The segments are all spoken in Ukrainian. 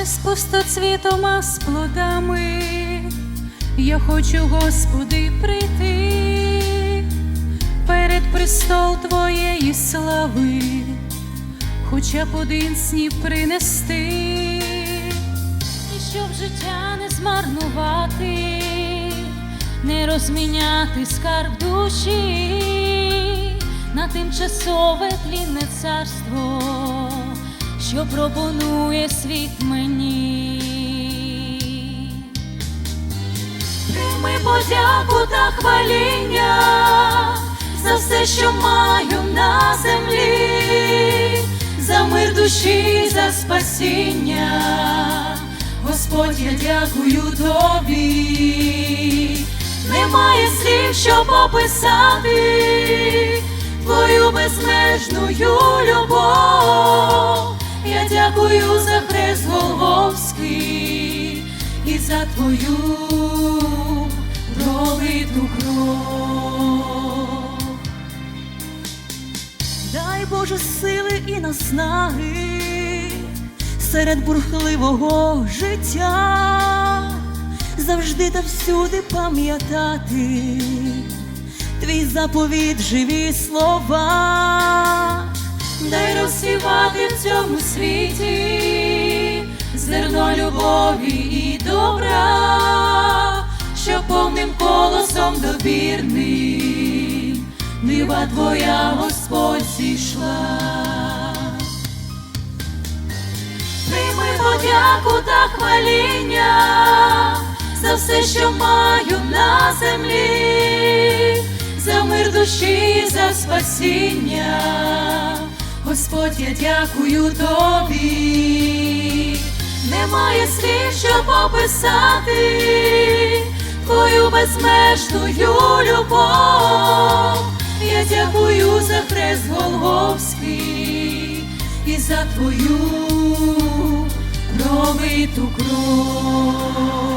не з пустоцвітом, а з плодами. Я хочу, Господи, прийти перед престол Твоєї слави, хоча б один снів принести, і щоб життя не змарнувати, не розміняти скарб душі на тимчасове тлінне царство, що пропонує світ мені. Прийми подяку та хваління за все, що маю на землі, за мир душі, за спасіння. Господь, я дякую тобі. Немає слів, щоб описати твою безмежною любов. Я дякую за хрест Голговський і за твою пролиту кров. Дай Боже сили і наснаги серед бурхливого життя, завжди та всюди пам'ятати твій заповіт, живі слова. Дай розсівати в цьому світі зерно любові і добра, що повним колосом добірним нива твоя Господь зійшла. Прийми подяку та хваління за все, що маю на землі, за мир душі, за спасіння. Господь, я дякую тобі. Немає слів, щоб описати твою безмежною любов. Я дякую за хрест Голговський і за твою пролиту кров.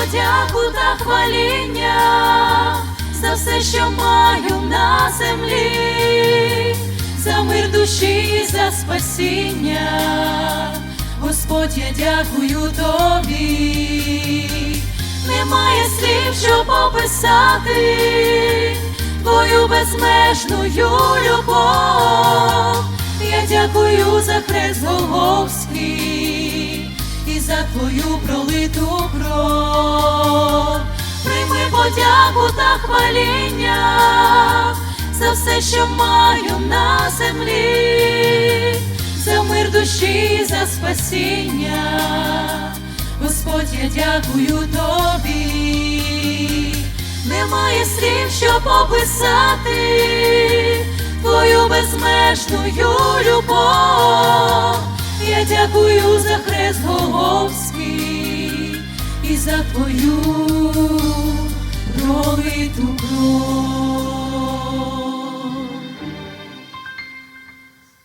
Подяку та хваління за все, що маю на землі, за мир душі, за спасіння. Господь, я дякую тобі. Немає слів, щоб описати твою безмежною любов. Я дякую за хрест Голговський і за твою пролиту подяку та хваління за все, що маю на землі, за мир душі, за спасіння. Господь, я дякую тобі. Немає слів, щоб описати твою безмежною любов. Я дякую за хрест Голговський і за твою пролиту кров.